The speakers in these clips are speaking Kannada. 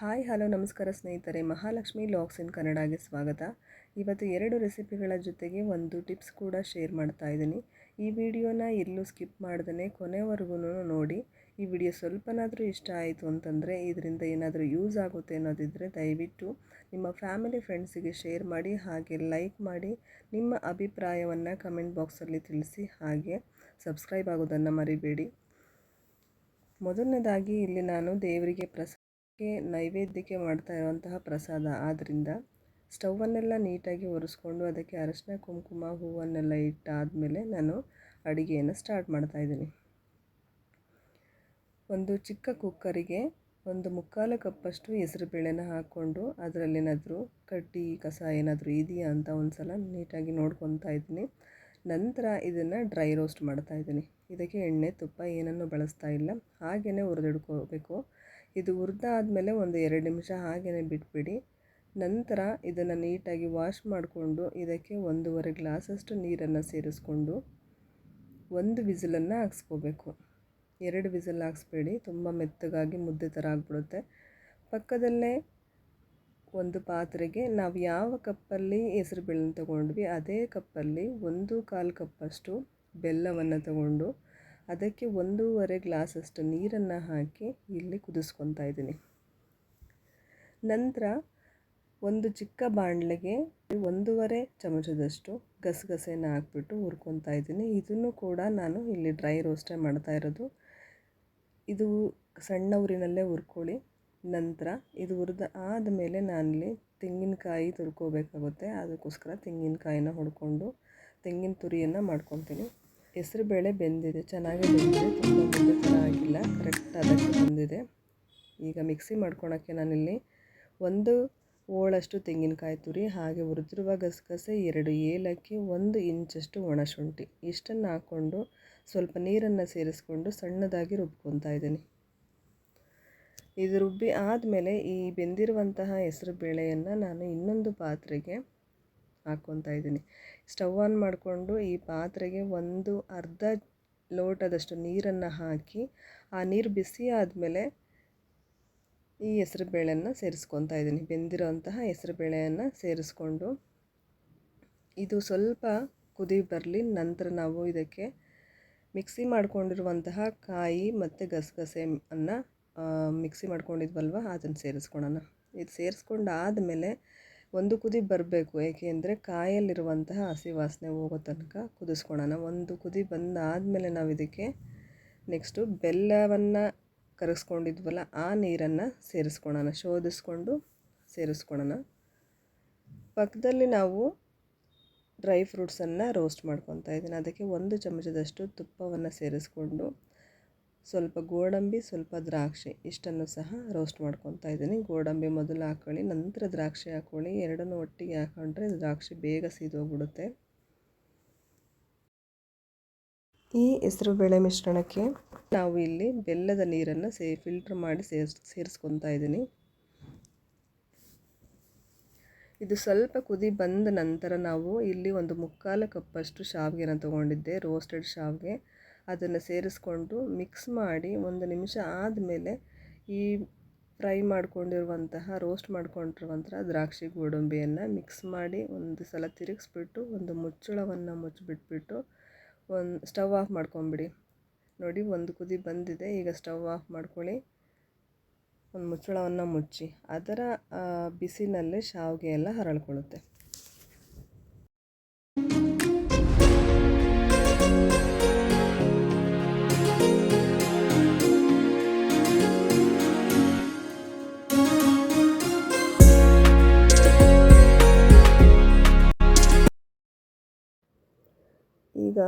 ಹಾಯ್, ಹಲೋ, ನಮಸ್ಕಾರ ಸ್ನೇಹಿತರೆ. ಮಹಾಲಕ್ಷ್ಮಿ ಲಾಕ್ಸ್ ಇನ್ ಕನ್ನಡಗೆ ಸ್ವಾಗತ. ಇವತ್ತು ಎರಡು ರೆಸಿಪಿಗಳ ಜೊತೆಗೆ ಒಂದು ಟಿಪ್ಸ್ ಕೂಡ ಶೇರ್ ಮಾಡ್ತಾ ಇದ್ದೀನಿ. ಈ ವಿಡಿಯೋನ ಎಲ್ಲೂ ಸ್ಕಿಪ್ ಮಾಡ್ದೇ ಕೊನೆವರೆಗೂ ನೋಡಿ. ಈ ವಿಡಿಯೋ ಸ್ವಲ್ಪನಾದರೂ ಇಷ್ಟ ಆಯಿತು ಅಂತಂದರೆ ಇದರಿಂದ ಏನಾದರೂ ಯೂಸ್ ಆಗುತ್ತೆ ಅನ್ನೋದಿದ್ದರೆ ದಯವಿಟ್ಟು ನಿಮ್ಮ ಫ್ಯಾಮಿಲಿ ಫ್ರೆಂಡ್ಸಿಗೆ ಶೇರ್ ಮಾಡಿ, ಹಾಗೆ ಲೈಕ್ ಮಾಡಿ, ನಿಮ್ಮ ಅಭಿಪ್ರಾಯವನ್ನು ಕಮೆಂಟ್ ಬಾಕ್ಸಲ್ಲಿ ತಿಳಿಸಿ, ಹಾಗೆ ಸಬ್ಸ್ಕ್ರೈಬ್ ಆಗೋದನ್ನು ಮರಿಬೇಡಿ. ಮೊದಲನೇದಾಗಿ ಇಲ್ಲಿ ನಾನು ದೇವರಿಗೆ ಪ್ರಸಾದಕ್ಕೆ ನೈವೇದ್ಯಕ್ಕೆ ಮಾಡ್ತಾ ಇರುವಂತಹ ಪ್ರಸಾದ. ಆದ್ದರಿಂದ ಸ್ಟೌವನ್ನೆಲ್ಲ ನೀಟಾಗಿ ಒರೆಸ್ಕೊಂಡು ಅದಕ್ಕೆ ಅರಶಿನ, ಕುಂಕುಮ, ಹೂವನ್ನೆಲ್ಲ ಇಟ್ಟಾದಮೇಲೆ ನಾನು ಅಡುಗೆಯನ್ನು ಸ್ಟಾರ್ಟ್ ಮಾಡ್ತಾ ಇದ್ದೀನಿ. ಒಂದು ಚಿಕ್ಕ ಕುಕ್ಕರಿಗೆ ಒಂದು ಮುಕ್ಕಾಲು ಕಪ್ಪಷ್ಟು ಹೆಸರುಬೇಳೆನ ಹಾಕ್ಕೊಂಡು ಅದರಲ್ಲೇನಾದರೂ ಕಡ್ಡಿ, ಕಸ ಏನಾದರೂ ಇದೆಯಾ ಅಂತ ಒಂದು ಸಲ ನೀಟಾಗಿ ನೋಡ್ಕೊತಾ ಇದ್ದೀನಿ. ನಂತರ ಇದನ್ನು ಡ್ರೈ ರೋಸ್ಟ್ ಮಾಡ್ತಾ ಇದ್ದೀನಿ. ಇದಕ್ಕೆ ಎಣ್ಣೆ, ತುಪ್ಪ ಏನನ್ನು ಬಳಸ್ತಾ ಇಲ್ಲ. ಹಾಗೆಯೇ ಹುರಿದಿಡ್ಕೋಬೇಕು. ಇದು ಹುರಿದಾದ್ಮೇಲೆ ಒಂದು ಎರಡು ನಿಮಿಷ ಹಾಗೆಯೇ ಬಿಟ್ಬಿಡಿ. ನಂತರ ಇದನ್ನು ನೀಟಾಗಿ ವಾಶ್ ಮಾಡಿಕೊಂಡು ಇದಕ್ಕೆ ಒಂದೂವರೆ ಗ್ಲಾಸಷ್ಟು ನೀರನ್ನು ಸೇರಿಸ್ಕೊಂಡು ಒಂದು ವಿಸಿಲನ್ನು ಹಾಕ್ಸ್ಕೋಬೇಕು. ಎರಡು ವಿಸಿಲ್ ಹಾಕ್ಸ್ಬೇಡಿ, ತುಂಬ ಮೆತ್ತಗಾಗಿ ಮುದ್ದೆ ಥರ ಆಗಿಬಿಡುತ್ತೆ. ಪಕ್ಕದಲ್ಲೇ ಒಂದು ಪಾತ್ರೆಗೆ ನಾವು ಯಾವ ಕಪ್ಪಲ್ಲಿ ಹೆಸರು ಬೇಳೆನ ತೊಗೊಂಡ್ವಿ, ಅದೇ ಕಪ್ಪಲ್ಲಿ ಒಂದು ಕಾಲು ಕಪ್ಪಷ್ಟು ಬೆಲ್ಲವನ್ನು ತಗೊಂಡು ಅದಕ್ಕೆ ಒಂದೂವರೆ ಗ್ಲಾಸಷ್ಟು ನೀರನ್ನು ಹಾಕಿ ಇಲ್ಲಿ ಕುದಿಸ್ಕೊತಾ ಇದ್ದೀನಿ. ನಂತರ ಒಂದು ಚಿಕ್ಕ ಬಾಣಲೆಗೆ ಒಂದೂವರೆ ಚಮಚದಷ್ಟು ಗಸಗಸೆನ ಹಾಕ್ಬಿಟ್ಟು ಹುರ್ಕೊತಾ ಇದ್ದೀನಿ. ಇದನ್ನು ಕೂಡ ನಾನು ಇಲ್ಲಿ ಡ್ರೈ ರೋಸ್ಟೇ ಮಾಡ್ತಾ ಇರೋದು. ಇದು ಸಣ್ಣ ಊರಿನಲ್ಲೇ ಹುರ್ಕೊಳ್ಳಿ. ನಂತರ ಇದು ಹುರಿದ ಆದಮೇಲೆ ನಾನಿಲ್ಲಿ ತೆಂಗಿನಕಾಯಿ ತುರ್ಕೋಬೇಕಾಗುತ್ತೆ. ಅದಕ್ಕೋಸ್ಕರ ತೆಂಗಿನಕಾಯಿನ ಹೊಡ್ಕೊಂಡು ತೆಂಗಿನ ತುರಿಯನ್ನು ಮಾಡ್ಕೊತೀನಿ ಹೆಸರುಬೇಳೆ ಬೆಂದಿದೆ, ಚೆನ್ನಾಗಿ ಬೆಂದಿದೆ, ತುಂಬ ಮುದ್ದೆ ಥರ ಆಗಿಲ್ಲ ಕರೆಕ್ಟ್ ಅದಕ್ಕೆ ಬಂದಿದೆ. ಈಗ ಮಿಕ್ಸಿ ಮಾಡ್ಕೊಳಕ್ಕೆ ನಾನಿಲ್ಲಿ ಒಂದು ಓಳಷ್ಟು ತೆಂಗಿನಕಾಯಿ ತುರಿ, ಹಾಗೆ ಹುರಿದಿರುವ ಗಸಗಸೆ, ಎರಡು ಏಲಕ್ಕಿ, ಒಂದು ಇಂಚಷ್ಟು ಒಣಶುಂಠಿ ಇಷ್ಟನ್ನು ಹಾಕ್ಕೊಂಡು ಸ್ವಲ್ಪ ನೀರನ್ನು ಸೇರಿಸ್ಕೊಂಡು ಸಣ್ಣದಾಗಿ ರುಬ್ಕೊತಾ ಇದ್ದೀನಿ. ಇದು ರುಬ್ಬಿ ಆದಮೇಲೆ ಈ ಬೆಂದಿರುವಂತಹ ಹೆಸರು ಬೇಳೆಯನ್ನು ನಾನು ಇನ್ನೊಂದು ಪಾತ್ರೆಗೆ ಹಾಕ್ಕೊತಾ ಇದ್ದೀನಿ. ಸ್ಟವ್ ಆನ್ ಮಾಡಿಕೊಂಡು ಈ ಪಾತ್ರೆಗೆ ಒಂದು ಅರ್ಧ ಲೋಟದಷ್ಟು ನೀರನ್ನು ಹಾಕಿ, ಆ ನೀರು ಬಿಸಿ ಆದಮೇಲೆ ಈ ಹೆಸರು ಬೇಳೆಯನ್ನು ಸೇರಿಸ್ಕೊತಾ ಇದ್ದೀನಿ. ಬೆಂದಿರೋಂತಹ ಹೆಸರು ಬೇಳೆಯನ್ನು ಸೇರಿಸ್ಕೊಂಡು ಇದು ಸ್ವಲ್ಪ ಕುದಿ ಬರಲಿ, ನಂತರ ನಾವು ಇದಕ್ಕೆ ಮಿಕ್ಸಿ ಮಾಡಿಕೊಂಡಿರುವಂತಹ ಕಾಯಿ ಮತ್ತು ಗಸಗಸೆ ಅನ್ನು ಮಿಕ್ಸಿ ಮಾಡ್ಕೊಂಡಿದ್ವಲ್ವ, ಅದನ್ನು ಸೇರಿಸ್ಕೊಳೋಣ. ಇದು ಸೇರಿಸ್ಕೊಂಡು ಆದಮೇಲೆ ಒಂದು ಕುದಿ ಬರಬೇಕು ಏಕೆಂದರೆ ಕಾಯಲ್ಲಿರುವಂತಹ ಹಸಿ ವಾಸನೆ ಹೋಗೋ ತನಕ ಕುದಿಸ್ಕೊಳೋಣ. ಒಂದು ಕುದಿ ಬಂದಾದಮೇಲೆ ನಾವು ಇದಕ್ಕೆ ನೆಕ್ಸ್ಟು ಬೆಲ್ಲವನ್ನು ಕರಗಿಸ್ಕೊಂಡಿದ್ವಲ್ಲ ಆ ನೀರನ್ನು ಸೇರಿಸ್ಕೊಳೋಣ. ಶೋಧಿಸ್ಕೊಂಡು ಸೇರಿಸ್ಕೊಳೋಣ. ಪಕ್ಕದಲ್ಲಿ ನಾವು ಡ್ರೈ ಫ್ರೂಟ್ಸನ್ನು ರೋಸ್ಟ್ ಮಾಡ್ಕೊತಾ ಇದ್ದೀನಿ. ಅದಕ್ಕೆ ಒಂದು ಚಮಚದಷ್ಟು ತುಪ್ಪವನ್ನು ಸೇರಿಸ್ಕೊಂಡು ಸ್ವಲ್ಪ ಗೋಡಂಬಿ, ಸ್ವಲ್ಪ ದ್ರಾಕ್ಷಿ ಇಷ್ಟನ್ನು ಸಹ ರೋಸ್ಟ್ ಮಾಡ್ಕೊತಾ ಇದ್ದೀನಿ. ಗೋಡಂಬಿ ಮೊದಲು ಹಾಕ್ಕೊಳ್ಳಿ ನಂತರ ದ್ರಾಕ್ಷಿ ಹಾಕ್ಕೊಳ್ಳಿ ಎರಡನ್ನೂ ಒಟ್ಟಿಗೆ ಹಾಕೊಂಡ್ರೆ ದ್ರಾಕ್ಷಿ ಬೇಗ ಸೀದೋಗ್ಬಿಡುತ್ತೆ. ಈ ಹೆಸರುಬೇಳೆ ಮಿಶ್ರಣಕ್ಕೆ ನಾವು ಇಲ್ಲಿ ಬೆಲ್ಲದ ನೀರನ್ನು ಸೇ ಫಿಲ್ಟ್ರ್ ಮಾಡಿ ಸೇರ್ಸ್ ಸೇರಿಸ್ಕೊತಾ ಇದ್ದೀನಿ. ಇದು ಸ್ವಲ್ಪ ಕುದಿ ಬಂದ ನಂತರ ನಾವು ಇಲ್ಲಿ ಒಂದು ಮುಕ್ಕಾಲು ಕಪ್ಪಷ್ಟು ಶಾವಿಗೆನ ತೊಗೊಂಡಿದ್ದೆ ರೋಸ್ಟೆಡ್ ಶಾವಿಗೆ. ಅದನ್ನು ಸೇರಿಸ್ಕೊಂಡು ಮಿಕ್ಸ್ ಮಾಡಿ ಒಂದು ನಿಮಿಷ ಆದಮೇಲೆ ಈ ಫ್ರೈ ಮಾಡ್ಕೊಂಡಿರುವಂತಹ, ರೋಸ್ಟ್ ಮಾಡ್ಕೊಂಡಿರುವಂತಹ ದ್ರಾಕ್ಷಿ ಗೋಡಂಬಿಯನ್ನು ಮಿಕ್ಸ್ ಮಾಡಿ ಒಂದು ಸಲ ತಿರುಗಿಸ್ಬಿಟ್ಟು ಒಂದು ಮುಚ್ಚಳವನ್ನು ಮುಚ್ಚಿಬಿಟ್ಬಿಟ್ಟು ಒಂದು ಸ್ಟವ್ ಆಫ್ ಮಾಡ್ಕೊಂಬಿಡಿ. ನೋಡಿ ಒಂದು ಕುದಿ ಬಂದಿದೆ, ಈಗ ಸ್ಟವ್ ಆಫ್ ಮಾಡ್ಕೊಳ್ಳಿ. ಒಂದು ಮುಚ್ಚಳವನ್ನು ಮುಚ್ಚಿ, ಅದರ ಬಿಸಿನಲ್ಲೇ ಶಾವಿಗೆ ಎಲ್ಲ ಹರಳ್ಕೊಳ್ಳುತ್ತೆ. ಈಗ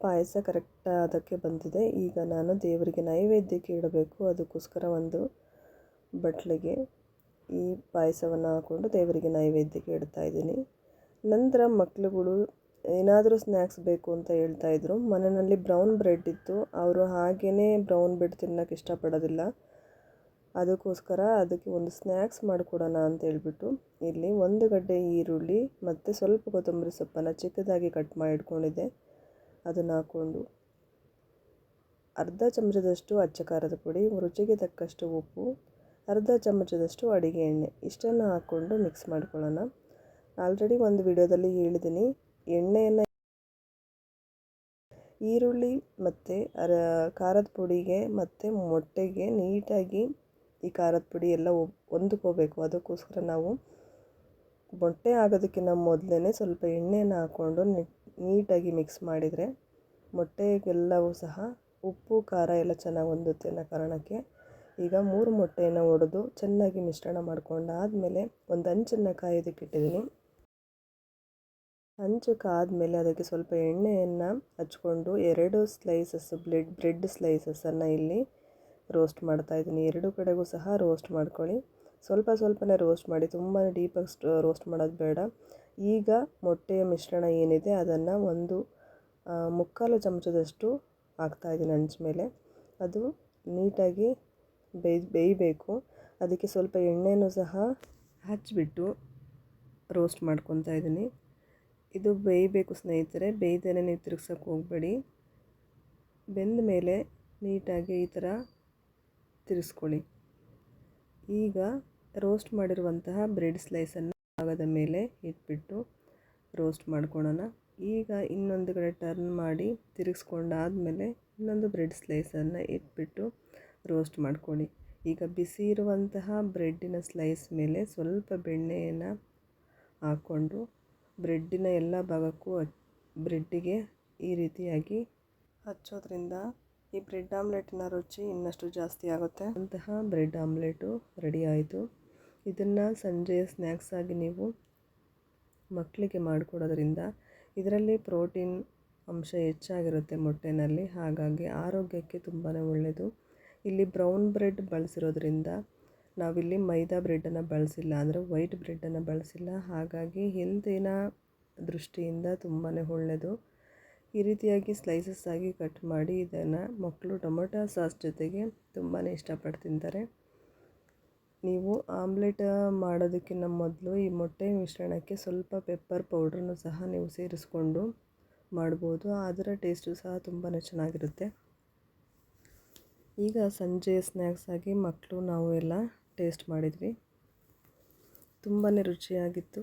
ಪಾಯಸ ಕರೆಕ್ಟ್ ಅದಕ್ಕೆ ಬಂದಿದೆ. ಈಗ ನಾನು ದೇವರಿಗೆ ನೈವೇದ್ಯಕ್ಕೆ ಇಡಬೇಕು ಅದಕ್ಕೋಸ್ಕರ ಒಂದು ಬಟ್ಲಿಗೆ ಈ ಪಾಯಸವನ್ನು ಹಾಕ್ಕೊಂಡು ದೇವರಿಗೆ ನೈವೇದ್ಯಕ್ಕೆ ಇಡ್ತಾ ಇದ್ದೀನಿ. ನಂತರ ಮಕ್ಕಳುಗಳು ಏನಾದರೂ ಸ್ನ್ಯಾಕ್ಸ್ ಬೇಕು ಅಂತ ಹೇಳ್ತಾ ಇದ್ರು. ಮನೆಯಲ್ಲಿ ಬ್ರೌನ್ ಬ್ರೆಡ್ ಇತ್ತು. ಅವರು ಹಾಗೇ ಬ್ರೌನ್ ಬ್ರೆಡ್ ತಿನ್ನೋಕ್ಕೆ ಇಷ್ಟಪಡೋದಿಲ್ಲ. ಅದಕ್ಕೋಸ್ಕರ ಅದಕ್ಕೆ ಒಂದು ಸ್ನ್ಯಾಕ್ಸ್ ಮಾಡಿಕೊಡೋಣ ಅಂತ ಹೇಳ್ಬಿಟ್ಟು ಇಲ್ಲಿ ಒಂದು ಗಡ್ಡೆ ಈರುಳ್ಳಿ ಮತ್ತು ಸ್ವಲ್ಪ ಕೊತ್ತಂಬರಿ ಸೊಪ್ಪನ್ನು ಚಿಕ್ಕದಾಗಿ ಕಟ್ ಮಾಡಿ ಇಟ್ಕೊಂಡಿದ್ದೆ ಅದನ್ನು ಹಾಕ್ಕೊಂಡು ಅರ್ಧ ಚಮಚದಷ್ಟು ಅಚ್ಚ ಖಾರದ ಪುಡಿ ರುಚಿಗೆ ತಕ್ಕಷ್ಟು ಉಪ್ಪು, ಅರ್ಧ ಚಮಚದಷ್ಟು ಅಡುಗೆ ಎಣ್ಣೆ ಇಷ್ಟನ್ನು ಹಾಕ್ಕೊಂಡು ಮಿಕ್ಸ್ ಮಾಡ್ಕೊಳ್ಳೋಣ. ಆಲ್ರೆಡಿ ಒಂದು ವಿಡಿಯೋದಲ್ಲಿ ಹೇಳಿದ್ದೀನಿ ಎಣ್ಣೆಯನ್ನು ಈರುಳ್ಳಿ ಮತ್ತು ಅರ, ಖಾರದ ಪುಡಿಗೆ ಮತ್ತು ಮೊಟ್ಟೆಗೆ ನೀಟಾಗಿ ಈ ಖಾರದ ಪುಡಿ ಎಲ್ಲ ಹೊಂದ್ಕೋಬೇಕು. ಅದಕ್ಕೋಸ್ಕರ ನಾವು ಮೊಟ್ಟೆ ಆಗೋದಕ್ಕಿಂತ ಮೊದಲೇ ಸ್ವಲ್ಪ ಎಣ್ಣೆನ ಹಾಕ್ಕೊಂಡು ನೀಟಾಗಿ ಮಿಕ್ಸ್ ಮಾಡಿದರೆ ಮೊಟ್ಟೆಗೆಲ್ಲವೂ ಸಹ ಉಪ್ಪು, ಖಾರ ಎಲ್ಲ ಚೆನ್ನಾಗಿ ಹೊಂದುತ್ತೆ ಅನ್ನೋ ಕಾರಣಕ್ಕೆ. ಈಗ ಮೂರು ಮೊಟ್ಟೆಯನ್ನು ಒಡೆದು ಚೆನ್ನಾಗಿ ಮಿಶ್ರಣ ಮಾಡ್ಕೊಂಡಾದಮೇಲೆ ಒಂದು ಹಂಚನ್ನು ಕಾಯೋದಕ್ಕಿಟ್ಟಿದ್ದೀನಿ ಹಂಚು ಕಾದಮೇಲೆ ಅದಕ್ಕೆ ಸ್ವಲ್ಪ ಎಣ್ಣೆಯನ್ನು ಹಚ್ಕೊಂಡು ಎರಡು ಸ್ಲೈಸಸ್ ಬ್ಲೆಡ್ ಬ್ರೆಡ್ ಸ್ಲೈಸಸನ್ನು ಇಲ್ಲಿ ರೋಸ್ಟ್ ಮಾಡ್ತಾಯಿದ್ದೀನಿ ಎರಡು ಕಡೆಗೂ ಸಹ ರೋಸ್ಟ್ ಮಾಡ್ಕೊಳ್ಳಿ. ಸ್ವಲ್ಪ ಸ್ವಲ್ಪನೇ ರೋಸ್ಟ್ ಮಾಡಿ ತುಂಬಾ ಡೀಪಾಗಿ ರೋಸ್ಟ್ ಮಾಡೋದು ಬೇಡ. ಈಗ ಮೊಟ್ಟೆಯ ಮಿಶ್ರಣ ಏನಿದೆ ಅದನ್ನು ಒಂದು ಮುಕ್ಕಾಲು ಚಮಚದಷ್ಟು ಹಾಕ್ತಾಯಿದ್ದೀನಿ ಹಂಚ ಮೇಲೆ. ಅದು ನೀಟಾಗಿ ಬೇಯ್, ಬೇಯಬೇಕು. ಅದಕ್ಕೆ ಸ್ವಲ್ಪ ಎಣ್ಣೆನೂ ಸಹ ಹಚ್ಚಿಬಿಟ್ಟು ರೋಸ್ಟ್ ಮಾಡ್ಕೊತಾ ಇದ್ದೀನಿ. ಇದು ಬೇಯಬೇಕು ಸ್ನೇಹಿತರೆ ಬೇಯ್ದೇ ನೀವು ತಿರುಗ್ಸೋಕೆ ಹೋಗಬೇಡಿ. ಬೆಂದ ಮೇಲೆ ನೀಟಾಗಿ ಈ ಥರ ತಿರ್ಸ್ಕೊಳ್ಳಿ. ಈಗ ರೋಸ್ಟ್ ಮಾಡಿರುವಂತಹ ಬ್ರೆಡ್ ಸ್ಲೈಸನ್ನು ಭಾಗದ ಮೇಲೆ ಇಟ್ಬಿಟ್ಟು ರೋಸ್ಟ್ ಮಾಡ್ಕೊಳ್ಳೋಣ ಈಗ ಇನ್ನೊಂದು ಕಡೆ ಟರ್ನ್ ಮಾಡಿ ತಿರುಗಿಸ್ಕೊಂಡಾದಮೇಲೆ ಇನ್ನೊಂದು ಬ್ರೆಡ್ ಸ್ಲೈಸನ್ನು ಇಟ್ಬಿಟ್ಟು ರೋಸ್ಟ್ ಮಾಡ್ಕೊಳ್ಳಿ ಈಗ ಬಿಸಿ ಇರುವಂತಹ ಬ್ರೆಡ್ಡಿನ ಸ್ಲೈಸ್ ಮೇಲೆ ಸ್ವಲ್ಪ ಬೆಣ್ಣೆಯನ್ನು ಹಾಕ್ಕೊಂಡು ಬ್ರೆಡ್ಡಿನ ಎಲ್ಲ ಭಾಗಕ್ಕೂ ಬ್ರೆಡ್ಡಿಗೆ ಈ ರೀತಿಯಾಗಿ ಹಚ್ಚೋದ್ರಿಂದ ಈ ಬ್ರೆಡ್ ಆಮ್ಲೆಟ್ನ ರುಚಿ ಇನ್ನಷ್ಟು ಜಾಸ್ತಿ ಆಗುತ್ತೆ. ಅಂತಹ ಬ್ರೆಡ್ ಆಮ್ಲೆಟು ರೆಡಿ ಆಯಿತು. ಇದನ್ನು ಸಂಜೆಯ ಸ್ನ್ಯಾಕ್ಸ್ ಆಗಿ ನೀವು ಮಕ್ಕಳಿಗೆ ಮಾಡಿಕೊಡೋದ್ರಿಂದ ಇದರಲ್ಲಿ ಪ್ರೋಟೀನ್ ಅಂಶ ಹೆಚ್ಚಾಗಿರುತ್ತೆ ಮೊಟ್ಟೆನಲ್ಲಿ. ಹಾಗಾಗಿ ಆರೋಗ್ಯಕ್ಕೆ ತುಂಬಾ ಒಳ್ಳೆಯದು ಇಲ್ಲಿ ಬ್ರೌನ್ ಬ್ರೆಡ್ ಬಳಸಿರೋದ್ರಿಂದ ನಾವಿಲ್ಲಿ ಮೈದಾ ಬ್ರೆಡ್ಡನ್ನು ಬಳಸಿಲ್ಲ ಅಂದರೆ ವೈಟ್ ಬ್ರೆಡ್ಡನ್ನು ಬಳಸಿಲ್ಲ. ಹಾಗಾಗಿ ಹೆಲ್ತಿನ ದೃಷ್ಟಿಯಿಂದ ತುಂಬಾ ಒಳ್ಳೆಯದು ಈ ರೀತಿಯಾಗಿ ಸ್ಲೈಸಸ್ ಆಗಿ ಕಟ್ ಮಾಡಿ ಇದನ್ನು ಮಕ್ಕಳು ಟೊಮೊಟೊ ಸಾಸ್ ಜೊತೆಗೆ ತುಂಬಾ ಇಷ್ಟಪಟ್ಟು ತಿಂತಾರೆ. ನೀವು ಆಮ್ಲೆಟ್ ಮಾಡೋದಕ್ಕಿಂತ ಮೊದಲು ಈ ಮೊಟ್ಟೆ ಮಿಶ್ರಣಕ್ಕೆ ಸ್ವಲ್ಪ ಪೆಪ್ಪರ್ ಪೌಡ್ರನ್ನು ಸಹ ನೀವು ಸೇರಿಸ್ಕೊಂಡು ಮಾಡ್ಬೋದು. ಅದರ ಟೇಸ್ಟು ಸಹ ತುಂಬಾ ಚೆನ್ನಾಗಿರುತ್ತೆ. ಈಗ ಸಂಜೆ ಸ್ನ್ಯಾಕ್ಸ್ ಆಗಿ ಮಕ್ಕಳು ನಾವು ಎಲ್ಲ ಟೇಸ್ಟ್ ಮಾಡಿದ್ವಿ. ತುಂಬಾ ರುಚಿಯಾಗಿತ್ತು.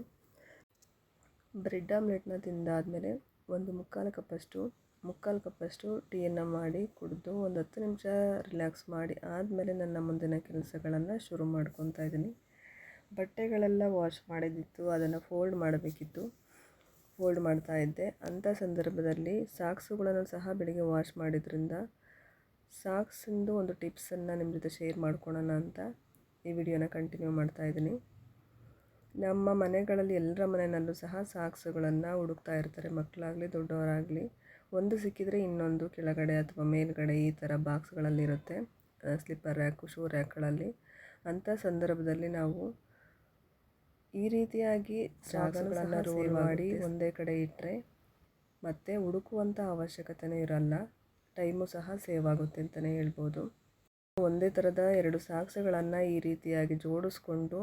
ಬ್ರೆಡ್ ಆಮ್ಲೆಟ್ನ ತಿಂದಾದಮೇಲೆ ಒಂದು ಮುಕ್ಕಾಲು ಕಪ್ಪಷ್ಟು ಮುಕ್ಕಾಲು ಕಪ್ಪಷ್ಟು ಟೀಯನ್ನು ಮಾಡಿ ಕುಡಿದು ಒಂದು ಹತ್ತು ನಿಮಿಷ ರಿಲ್ಯಾಕ್ಸ್ ಮಾಡಿ ಆದಮೇಲೆ ನನ್ನ ಮುಂದಿನ ಕೆಲಸಗಳನ್ನು ಶುರು ಮಾಡ್ಕೊತಾ ಇದ್ದೀನಿ. ಬಟ್ಟೆಗಳೆಲ್ಲ ವಾಶ್ ಮಾಡಿದ್ದಿತ್ತು ಅದನ್ನು ಫೋಲ್ಡ್ ಮಾಡಬೇಕಿತ್ತು. ಫೋಲ್ಡ್ ಮಾಡ್ತಾ ಇದ್ದೆ. ಅಂಥ ಸಂದರ್ಭದಲ್ಲಿ ಸಾಕ್ಸುಗಳನ್ನು ಸಹ ಬೆಳಿಗ್ಗೆ ವಾಶ್ ಮಾಡಿದ್ರಿಂದ ಸಾಕ್ಸಿಂದು ಒಂದು ಟಿಪ್ಸನ್ನು ನಿಮ್ಮ ಜೊತೆ ಶೇರ್ ಮಾಡ್ಕೊಳ್ಳೋಣ ಅಂತ ಈ ವಿಡಿಯೋನ ಕಂಟಿನ್ಯೂ ಮಾಡ್ತಾ ಇದ್ದೀನಿ. ನಮ್ಮ ಮನೆಗಳಲ್ಲಿ ಎಲ್ಲರ ಮನೆಯಲ್ಲೂ ಸಹ ಸಾಕ್ಸುಗಳನ್ನು ಹುಡುಕ್ತಾ ಇರ್ತಾರೆ. ಮಕ್ಕಳಾಗಲಿ ದೊಡ್ಡವರಾಗಲಿ. ಒಂದು ಸಿಕ್ಕಿದರೆ ಇನ್ನೊಂದು ಕೆಳಗಡೆ ಅಥವಾ ಮೇಲುಗಡೆ ಈ ಥರ ಬಾಕ್ಸ್ಗಳಲ್ಲಿರುತ್ತೆ ಸ್ಲಿಪ್ಪರ್ ರ್ಯಾಕ್ ಶೂ ರ್ಯಾಕ್ಗಳಲ್ಲಿ. ಅಂಥ ಸಂದರ್ಭದಲ್ಲಿ ನಾವು ಈ ರೀತಿಯಾಗಿ ಸಾಕ್ಸ್ಗಳನ್ನು ರೋಲ್ ಮಾಡಿ ಒಂದೇ ಕಡೆ ಇಟ್ಟರೆ ಮತ್ತು ಹುಡುಕುವಂಥ ಅವಶ್ಯಕತೆಯೂ ಇರಲ್ಲ. ಟೈಮು ಸಹ ಸೇವ್ ಆಗುತ್ತೆ ಅಂತಲೇ ಹೇಳ್ಬೋದು. ಒಂದೇ ಥರದ ಎರಡು ಸಾಕ್ಸ್ಗಳನ್ನು ಈ ರೀತಿಯಾಗಿ ಜೋಡಿಸ್ಕೊಂಡು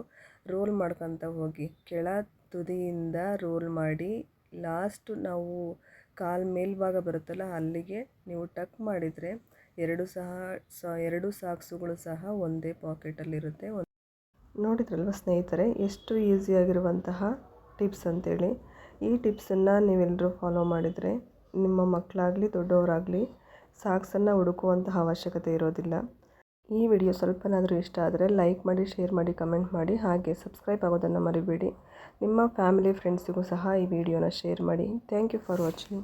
ರೋಲ್ ಮಾಡ್ಕೊತ ಹೋಗಿ. ಕೆಳ ತುದಿಯಿಂದ ರೋಲ್ ಮಾಡಿ, ಲಾಸ್ಟ್ ನಾವು ಕಾಲು ಮೇಲ್ಭಾಗ ಬರುತ್ತಲ್ಲ, ಅಲ್ಲಿಗೆ ನೀವು ಟಕ್ ಮಾಡಿದರೆ ಎರಡು ಸಹ, ಸ, ಎರಡು ಸಾಕ್ಸುಗಳು ಸಹ ಒಂದೇ ಪಾಕೆಟಲ್ಲಿರುತ್ತೆ. ನೋಡಿದ್ರಲ್ವ ಸ್ನೇಹಿತರೆ, ಎಷ್ಟು ಈಸಿಯಾಗಿರುವಂತಹ ಟಿಪ್ಸ್ ಅಂತೇಳಿ. ಈ ಟಿಪ್ಸನ್ನು ನೀವೆಲ್ಲರೂ ಫಾಲೋ ಮಾಡಿದರೆ ನಿಮ್ಮ ಮಕ್ಕಳಾಗಲಿ, ದೊಡ್ಡವರಾಗಲಿ ಸಾಕ್ಸನ್ನು ಹುಡುಕುವಂತಹ ಅವಶ್ಯಕತೆ ಇರೋದಿಲ್ಲ. ಈ ವಿಡಿಯೋ ಸ್ವಲ್ಪನಾದರೂ ಇಷ್ಟ ಆದರೆ ಲೈಕ್ ಮಾಡಿ, ಶೇರ್ ಮಾಡಿ, ಕಮೆಂಟ್ ಮಾಡಿ, ಹಾಗೆ ಸಬ್ಸ್ಕ್ರೈಬ್ ಆಗೋದನ್ನು ಮರಿಬೇಡಿ. ನಿಮ್ಮ ಫ್ಯಾಮಿಲಿ, ಫ್ರೆಂಡ್ಸಿಗೂ ಸಹ ಈ ವಿಡಿಯೋನ ಶೇರ್ ಮಾಡಿ. Thank you for watching.